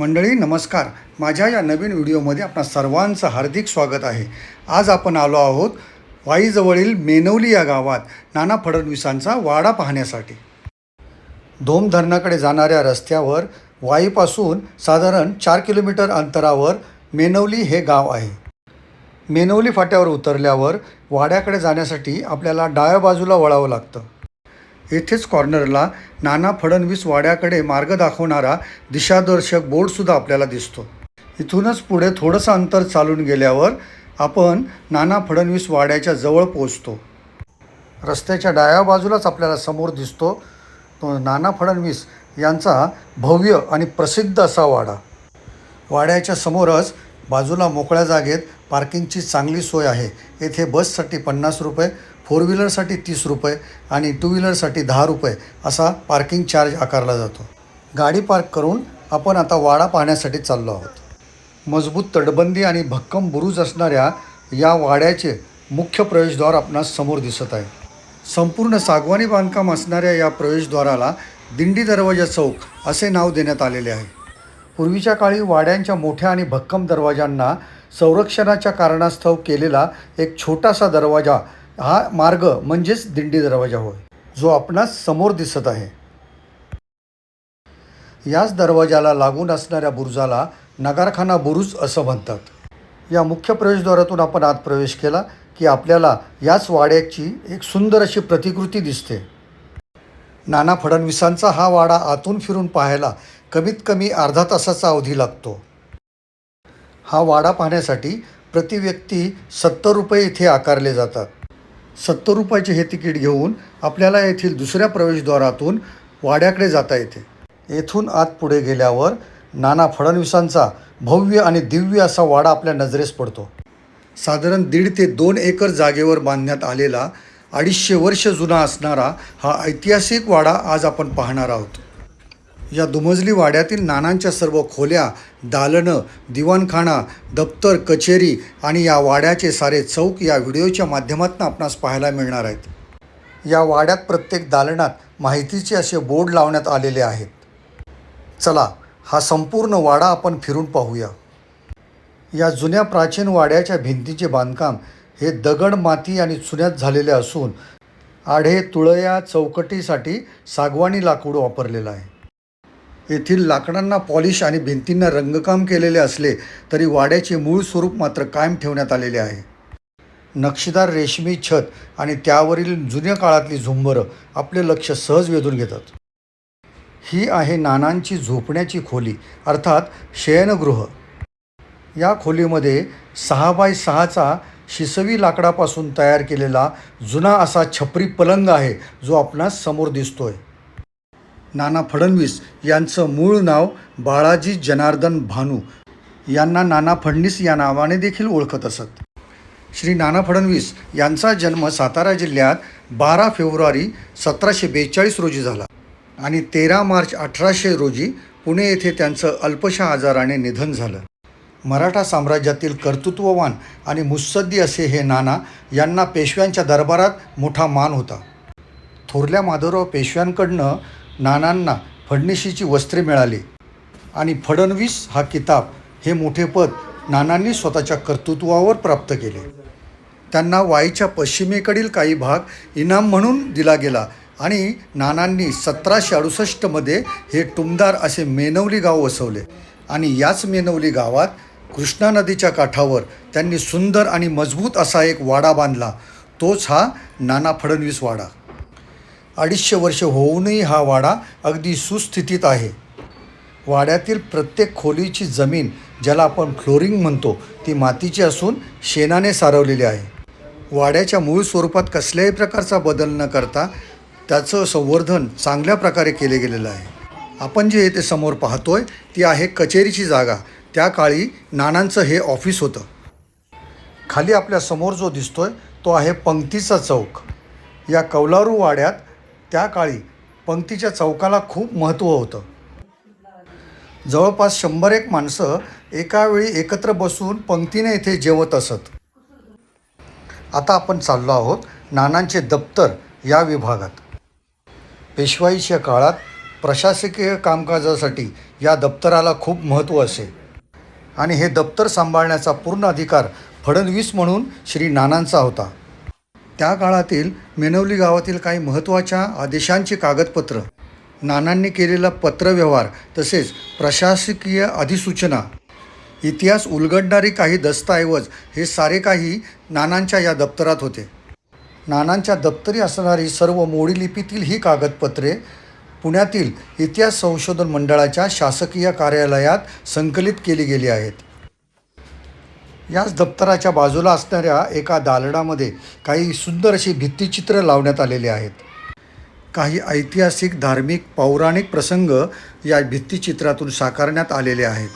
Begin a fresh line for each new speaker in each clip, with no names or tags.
मंडळी नमस्कार. माझ्या या नवीन व्हिडिओमध्ये आपणा सर्वांचं हार्दिक स्वागत आहे. आज आपण आलो आहोत वाईजवळील मेनवली या गावात नाना फडणवीसांचा वाडा पाहण्यासाठी. धोम धरणाकडे जाणाऱ्या रस्त्यावर वाईपासून साधारण चार किलोमीटर अंतरावर मेनवली हे गाव आहे. मेनवली फाट्यावर उतरल्यावर वाड्याकडे जाण्यासाठी आपल्याला डाव्या बाजूला वळावं लागतं. येथेच कॉर्नरला नाना फडणवीस वाड्याकडे मार्ग दाखवणारा दिशादर्शक बोर्डसुद्धा आपल्याला दिसतो. इथूनच पुढे थोडंसं अंतर चालून गेल्यावर आपण नाना फडणवीस वाड्याच्या जवळ पोचतो रस्त्याच्या डाव्या बाजूलाच आपल्याला समोर दिसतो तो नाना फडणवीस यांचा भव्य आणि प्रसिद्ध असा वाडा. वाड्याच्या समोरच बाजूला मोकळ्या जागेत पार्किंगची चांगली सोय आहे. येथे बससाठी पन्नास रुपये फोर व्हीलरसाठी तीस रुपये आणि टू व्हीलरसाठी दहा रुपये असा पार्किंग चार्ज आकारला जातो. गाडी पार्क करून आपण आता वाडा पाहण्यासाठी चाललो आहोत. मजबूत तटबंदी आणि भक्कम बुरुज असणाऱ्या या वाड्याचे मुख्य प्रवेशद्वार आपणास समोर दिसत आहे. संपूर्ण सागवानी बांधकाम असणाऱ्या या प्रवेशद्वाराला दिंडी दरवाजा चौक असे नाव देण्यात आलेले आहे. पूर्वीच्या काळी वाड्यांच्या मोठ्या आणि भक्कम दरवाजांना संरक्षणाच्या कारणास्तव केलेला एक छोटासा दरवाजा हा मार्ग म्हणजेच दिंडी दरवाजा होय जो आपणास समोर दिसत आहे. याच दरवाजाला लागून असणाऱ्या बुरुजाला नगारखाना बुरुज असं म्हणतात. या मुख्य प्रवेशद्वारातून आपण आत प्रवेश केला की आपल्याला याच वाड्याची एक सुंदर अशी प्रतिकृती दिसते. नाना फडणवीसांचा हा वाडा आतून फिरून पाहायला कमीत कमी अर्धा तासाचा अवधी लागतो. हा वाडा पाहण्यासाठी प्रति व्यक्ती सत्तर रुपये इथे आकारले जातात. सत्तर रुपयाचे हे तिकीट घेऊन आपल्याला येथील दुसऱ्या प्रवेशद्वारातून वाड्याकडे जाता येते. येथून आत पुढे गेल्यावर नाना फडणवीसांचा भव्य आणि दिव्य असा वाडा आपल्या नजरेस पडतो. साधारण दीड ते दोन एकर जागेवर बांधण्यात आलेला अडीचशे वर्ष जुना असणारा हा ऐतिहासिक वाडा आज आपण पाहणार आहोत. या दुमजली वाड्यातील नानांच्या सर्व खोल्या दालनं दिवाणखाना दप्तर कचेरी आणि या वाड्याचे सारे चौक या व्हिडिओच्या माध्यमातून आपणास पाहायला मिळणार आहेत. या वाड्यात प्रत्येक दालनात माहितीचे असे बोर्ड लावण्यात आलेले आहेत. चला हा संपूर्ण वाडा आपण फिरून पाहूया. या जुन्या प्राचीन वाड्याच्या भिंतीचे बांधकाम हे दगड माती आणि चुन्यात झालेले असून आढे तुळया चौकटीसाठी सागवानी लाकूड वापरलेलं आहे. येथील लाकडांना पॉलिश आणि भिंतींना रंगकाम केलेले असले तरी वाड्याचे मूळ स्वरूप मात्र कायम ठेवण्यात आलेले आहे. नक्षीदार रेशमी छत आणि त्यावरील जुन्या काळातली झुंबरं आपले लक्ष सहज वेधून घेतात. ही आहे नानांची झोपण्याची खोली अर्थात शयनगृह. या खोलीमध्ये सहा बाय सहाचा शिसवी लाकडापासून तयार केलेला जुना असा छपरी पलंग आहे जो आपणास समोर दिसतोय. नाना फडणवीस यांचं मूळ नाव बाळाजी जनार्दन भानू. यांना नाना फडणीस या नावाने देखील ओळखत असत. श्री नाना फडणवीस यांचा जन्म सातारा जिल्ह्यात बारा फेब्रुवारी सतराशे बेचाळीस रोजी झाला आणि तेरा मार्च अठराशे रोजी पुणे येथे त्यांचं अल्पशा आजाराने निधन झालं. मराठा साम्राज्यातील कर्तृत्ववान आणि मुत्सद्दी असे हे नाना यांना पेशव्यांच्या दरबारात मोठा मान होता. थोरल्या माधवराव पेशव्यांकडनं नानांना फडणीशीची वस्त्रे मिळाली. आणि फडणवीस हा किताब हे मोठे पद नानांनी स्वतःच्या कर्तृत्वावर प्राप्त केले. त्यांना वाईच्या पश्चिमेकडील काही भाग इनाम म्हणून दिला गेला आणि नानांनी सतराशे अडुसष्टमध्ये हे टुमदार असे मेनवली गाव वसवले. आणि याच मेनवली गावात कृष्णा नदीच्या काठावर त्यांनी सुंदर आणि मजबूत असा एक वाडा बांधला. तोच हा नाना फडणवीस वाडा. अडीचशे वर्ष होऊनही हा वाडा अगदी सुस्थितीत आहे. वाड्यातील प्रत्येक खोलीची जमीन ज्याला आपण फ्लोरिंग म्हणतो ती मातीची असून शेणाने सारवलेली आहे. वाड्याच्या मूळ स्वरूपात कसल्याही प्रकारचा बदल न करता त्याचं संवर्धन चांगल्या प्रकारे केले गेलेलं आहे. आपण जे येथे समोर पाहतोय ती आहे कचेरीची जागा. त्या काळी नानांचं हे ऑफिस होतं. खाली आपल्यासमोर जो दिसतोय तो आहे पंक्तीचा चौक. या कौलारू वाड्यात त्या काळी पंक्तीच्या चौकाला खूप महत्त्व होतं. जवळपास शंभर एक माणसं एकावेळी एकत्र बसून पंक्तीने इथे जेवत असत. आता आपण चाललो आहोत नानांचे दप्तर या विभागात. पेशवाईच्या काळात प्रशासकीय कामकाजासाठी या दप्तराला खूप महत्त्व असे. आणि हे दप्तर सांभाळण्याचा पूर्ण अधिकार फडणवीस म्हणून श्री नानांचा होता. त्या काळातील मेनवली गावातील काही महत्त्वाच्या आदेशांची कागदपत्र नानांनी केलेला पत्रव्यवहार तसेच प्रशासकीय अधिसूचना इतिहास उलगडणारी काही दस्तऐवज हे सारे काही नानांच्या या दप्तरात होते. नानांच्या दप्तरी असणारी सर्व मोडी लिपीतील ही कागदपत्रे पुण्यातील इतिहास संशोधन मंडळाच्या शासकीय कार्यालयात संकलित केली गेली आहेत. याच दप्तराच्या बाजूला असणाऱ्या एका दालनामध्ये काही सुंदर अशी भित्तिचित्र लावण्यात आलेली आहेत. काही ऐतिहासिक धार्मिक पौराणिक प्रसंग या भित्तिचित्रातून साकारण्यात आलेले आहेत.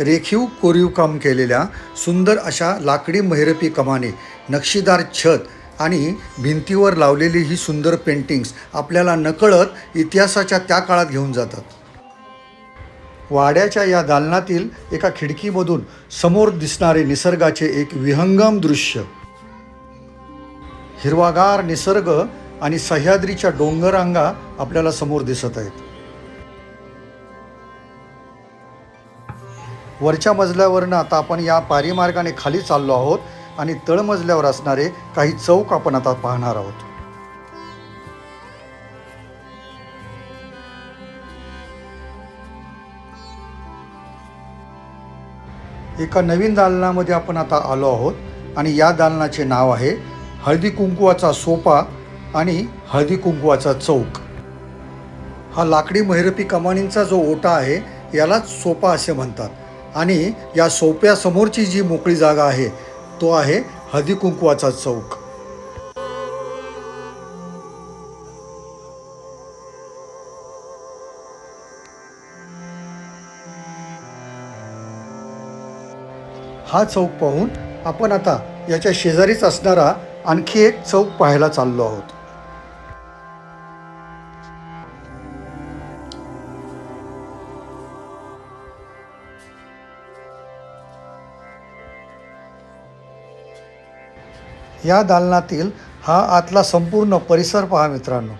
रेखीव कोरीव काम केलेल्या सुंदर अशा लाकडी महिरपी कमाने नक्षीदार छत आणि भिंतीवर लावलेली ही सुंदर पेंटिंग्स आपल्याला नकळत इतिहासाच्या त्या काळात घेऊन जातात. वाड्याच्या या दालनातील एका खिडकीमधून समोर दिसणारे निसर्गाचे एक विहंगम दृश्य. हिरवागार निसर्ग आणि सह्याद्रीच्या डोंगररांगा आपल्याला समोर दिसत आहेत. वरच्या मजल्यावरनं आता आपण या पारीमार्गाने खाली चाललो आहोत आणि तळमजल्यावर असणारे काही चौक आपण आता पाहणार आहोत. एका नवीन दालनामध्ये आपण आता आलो आहोत आणि या दालनाचे नाव आहे हळदी कुंकुवाचा सोपा आणि हळदी कुंकुवाचा चौक. हा लाकडी महिरपी कमानींचा जो ओटा आहे यालाच सोपा असे म्हणतात. आणि या सोप्यासमोरची जी मोकळी जागा आहे तो आहे हळदीकुंकवाचा चौक. हा चौक पाहून आपण आता याच्या शेजारीच असणारा आणखी एक चौक पाहायला चाललो आहोत. या दालनातील हा आतला संपूर्ण परिसर पहा मित्रांनो.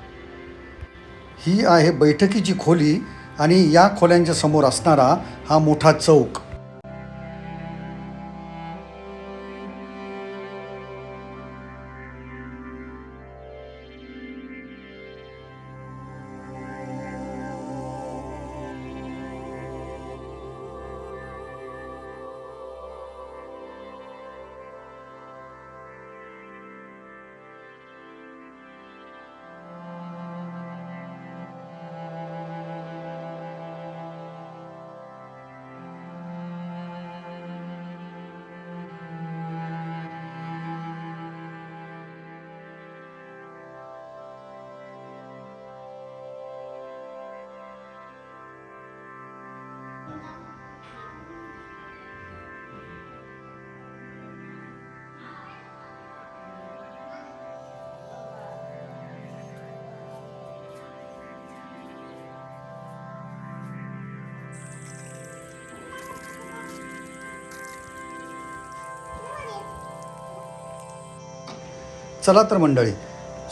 ही आहे बैठकीची खोली आणि या खोल्यांच्या समोर असणारा हा मोठा चौक. चला तर मंडळी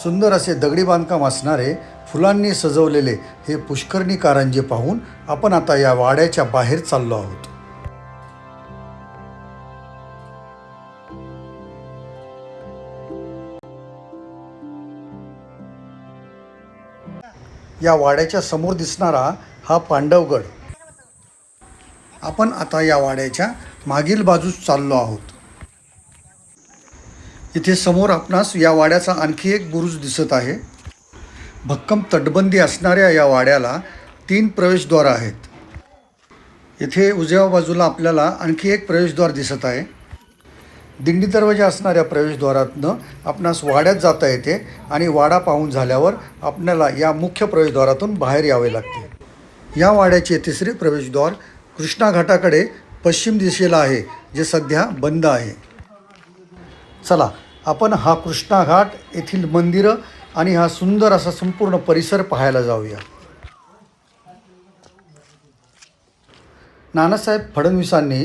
सुंदर असे दगडी बांधकाम असणारे फुलांनी सजवलेले हे पुष्करणी कारंजे पाहून आपण आता या वाड्याच्या बाहेर चाललो आहोत. या वाड्याच्या समोर दिसणारा हा पांडवगड. आपण आता या वाड्याच्या मागील बाजूस चाललो आहोत. इथे समोर आपणास या वाड्याचा आणखी एक बुरुज दिसत आहे. भक्कम तटबंदी असणाऱ्या या वाड्याला तीन प्रवेशद्वार आहेत. इथे उजव्या बाजूला आपल्याला आणखी एक प्रवेशद्वार दिसत आहे. दिंडी दरवाजा असणाऱ्या प्रवेशद्वारातनं आपणास वाड्यात जाता येते आणि वाडा पाहून झाल्यावर आपल्याला या मुख्य प्रवेशद्वारातून बाहेर यावे लागते. या वाड्याचे तिसरे प्रवेशद्वार कृष्णा घाटाकडे पश्चिम दिशेला आहे जे सध्या बंद आहे. चला आपण हा कृष्णा घाट येथील मंदिरं आणि हा सुंदर असा संपूर्ण परिसर पाहायला जाऊया. नानासाहेब फडणवीसांनी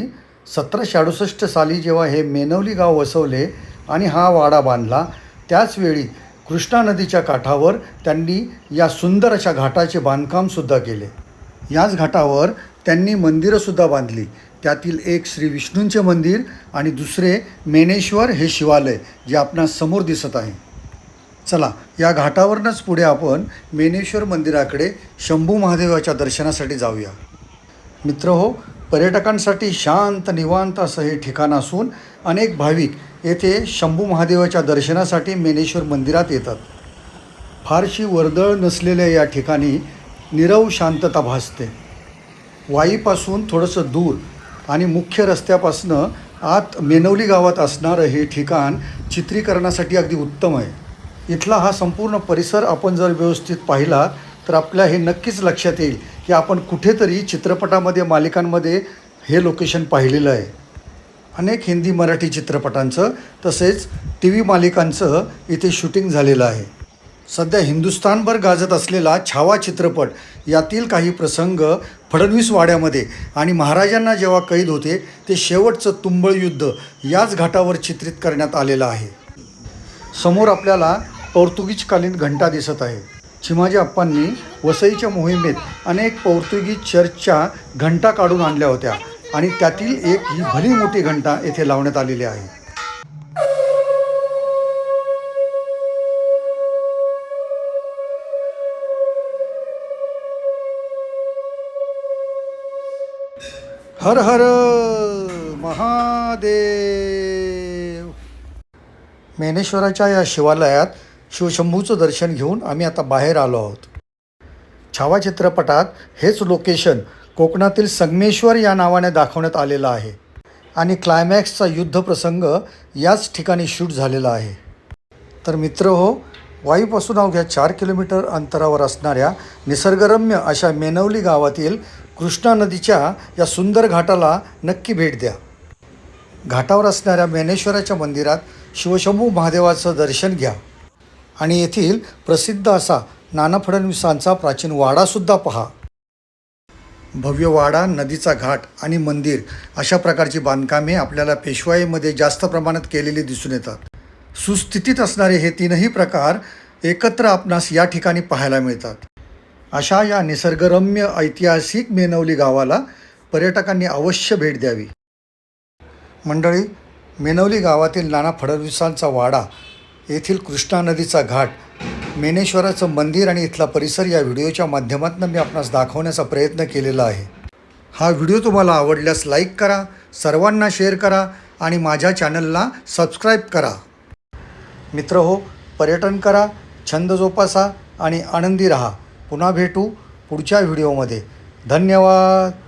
सतराशे अडुसष्ट साली जेव्हा हे मेनवली गाव वसवले आणि हा वाडा बांधला त्याचवेळी कृष्णा नदीच्या काठावर त्यांनी या सुंदर अशा घाटाचे बांधकामसुद्धा केले. याच घाटावर त्यांनी मंदिरंसुद्धा बांधली. त्यातील एक श्री विष्णूंचे मंदिर आणि दुसरे मेनेश्वर हे शिवालय जे आपणास समोर दिसत आहे. चला या घाटावरूनच पुढे आपण मेनेश्वर मंदिराकडे शंभू महादेवाच्या दर्शनासाठी जाऊया. मित्र हो पर्यटकांसाठी शांत निवांत असं हे ठिकाण असून अनेक भाविक येथे शंभू महादेवाच्या दर्शनासाठी मेनेश्वर मंदिरात येतात. फारशी वर्दळ नसलेल्या या ठिकाणी निरव शांतता भासते. वाईपासून थोडंसं दूर आणि मुख्य रस्त्यापासनं आत मेनवली गावात असणारं हे ठिकाण चित्रीकरणासाठी अगदी उत्तम आहे. इथला हा संपूर्ण परिसर आपण जर व्यवस्थित पाहिला तर आपल्या हे नक्कीच लक्षात येईल की आपण कुठेतरी चित्रपटामध्ये मालिकांमध्ये हे लोकेशन पाहिलेलं आहे. अनेक हिंदी मराठी चित्रपटांचं तसेच टी व्ही मालिकांचं इथे शूटिंग झालेलं आहे. सध्या हिंदुस्थानभर गाजत असलेला छावा चित्रपट यातील काही प्रसंग फडणवीस वाड्यामध्ये. आणि महाराजांना जेव्हा कैद होते ते शेवटचं तुंबळ युद्ध याच घाटावर चित्रित करण्यात आलेलं आहे. समोर आपल्याला पोर्तुगीजकालीन घंटा दिसत आहे. चिमाजी अप्पांनी वसईच्या मोहिमेत अनेक पोर्तुगीज चर्चच्या घंटा काढून आणल्या होत्या आणि त्यातील एक ही भली मोठी घंटा येथे लावण्यात आलेली आहे. हर हर महादेव. मेनेश्वराच्या या शिवालयात शिवशंभूचं दर्शन घेऊन आम्ही आता बाहेर आलो आहोत. छावा चित्रपटात हेच लोकेशन कोकणातील संगमेश्वर या नावाने दाखवण्यात आलेलं आहे आणि क्लायमॅक्सचा युद्धप्रसंग याच ठिकाणी शूट झालेला आहे. तर मित्र हो वाईपासून अवघ्या चार किलोमीटर अंतरावर असणाऱ्या निसर्गरम्य अशा मेनवली गावातील कृष्णा नदीच्या या सुंदर घाटाला नक्की भेट द्या. घाटावर असणाऱ्या ज्ञानेश्वराच्या मंदिरात शिवशंभू महादेवाचं दर्शन घ्या. आणि येथील प्रसिद्ध असा नाना फडणवीसांचा प्राचीन वाडासुद्धा पहा. भव्य वाडा नदीचा घाट आणि मंदिर अशा प्रकारची बांधकामे आपल्याला पेशवाईमध्ये जास्त प्रमाणात केलेली दिसून येतात. सुस्थितीत असणारे हे तीनही प्रकार एकत्र आपणास या ठिकाणी पाहायला मिळतात. अशा या निसर्गरम्य ऐतिहासिक मेनवली गावाला पर्यटकांनी अवश्य भेट द्यावी. मंडळी मेनवली गावातील नाना फडणवीसांचा वाडा येथील कृष्णा नदीचा घाट मेनेश्वराचं मंदिर आणि इथला परिसर या व्हिडिओच्या माध्यमातून मी आपणास दाखवण्याचा प्रयत्न केलेला आहे. हा व्हिडिओ तुम्हाला आवडल्यास लाईक करा सर्वांना शेअर करा आणि माझ्या चॅनलला सबस्क्राईब करा. मित्र हो पर्यटन करा छंद जोपासा आणि आनंदी रहा. पुन्हा भेटू पुढच्या व्हिडिओमध्ये. धन्यवाद.